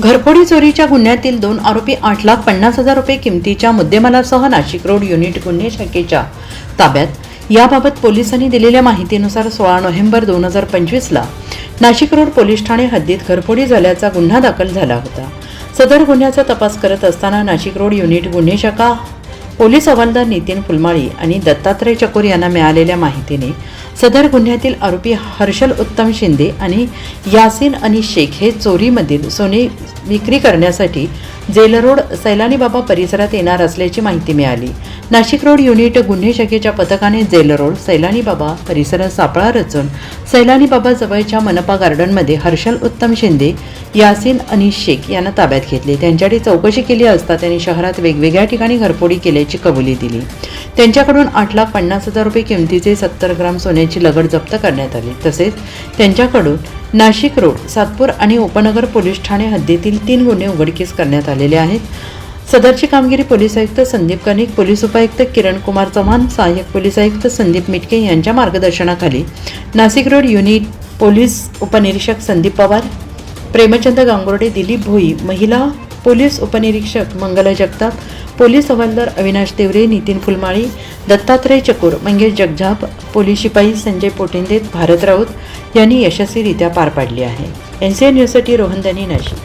घरफोडी चोरीच्या गुन्ह्यातील दोन आरोपी आठ लाख पन्नास हजार रुपये किमतीच्या मुद्देमालासह नाशिक रोड युनिट गुन्हे शाखेच्या ताब्यात. याबाबत पोलिसांनी दिलेल्या माहितीनुसार सोळा नोव्हेंबर दोन हजार पंचवीसला नाशिक रोड पोलीस ठाणे हद्दीत घरफोडी झाल्याचा गुन्हा दाखल झाला होता. सदर गुन्ह्याचा तपास करत असताना नाशिक रोड युनिट गुन्हे शाखा पोलीस हवालदार नितीन फुलमाळी आणि दत्तात्रय चकोर यांना मिळालेल्या माहितीने सदर गुन्ह्यातील आरोपी हर्षल उत्तम शिंदे आणि यासिन आणि शेख हे चोरीमधील सोने विक्री करण्यासाठी जेल रोड सैलानी बाबा परिसरात येणार असल्याची माहिती मिळाली. नाशिक रोड युनिट गुन्हे शाखेच्या पथकाने जेल रोड सैलानी बाबा परिसरात सापळा रचून सैलानी बाबा जवळच्या मनपा गार्डनमध्ये हर्षल उत्तम शिंदे यासिन अनिश शेख यांना ताब्यात घेतले. त्यांच्याकडे चौकशी केली असता त्यांनी शहरात वेगवेगळ्या ठिकाणी घरफोडी केल्याची कबुली दिली. त्यांच्याकडून आठ लाख पन्नास हजार रुपये किमतीचे सत्तर ग्राम सोन्याची लगड जप्त करण्यात आली. तसेच त्यांच्याकडून नाशिक रोड सातपूर आणि उपनगर पोलीस ठाणे हद्दीतील तीन गुन्हे उघडकीस करण्यात आलेले आहेत. सदरची कामगिरी पोलीस आयुक्त संदीप कनिक पोलीस उपायुक्त किरण कुमार चव्हाण सहाय्यक पोलीस आयुक्त संदीप मिटके यांच्या मार्गदर्शनाखाली नाशिक रोड युनिट पोलीस उपनिरीक्षक संदीप पवार प्रेमचंद गांगुर्डे दिलीप भोई महिला पोलीस उपनिरीक्षक मंगला जगताप पोलीस हवालदार अविनाश देवरे नितीन फुलमाळी दत्तात्रय चकोर मंगेश जगझाप पोलीस शिपाई संजय पोटिंदेत भारत राऊत यांनी यशस्वीरित्या पार पाडली आहे. एन सी एन न्यूजसाठी रोहन दनी नाशिक.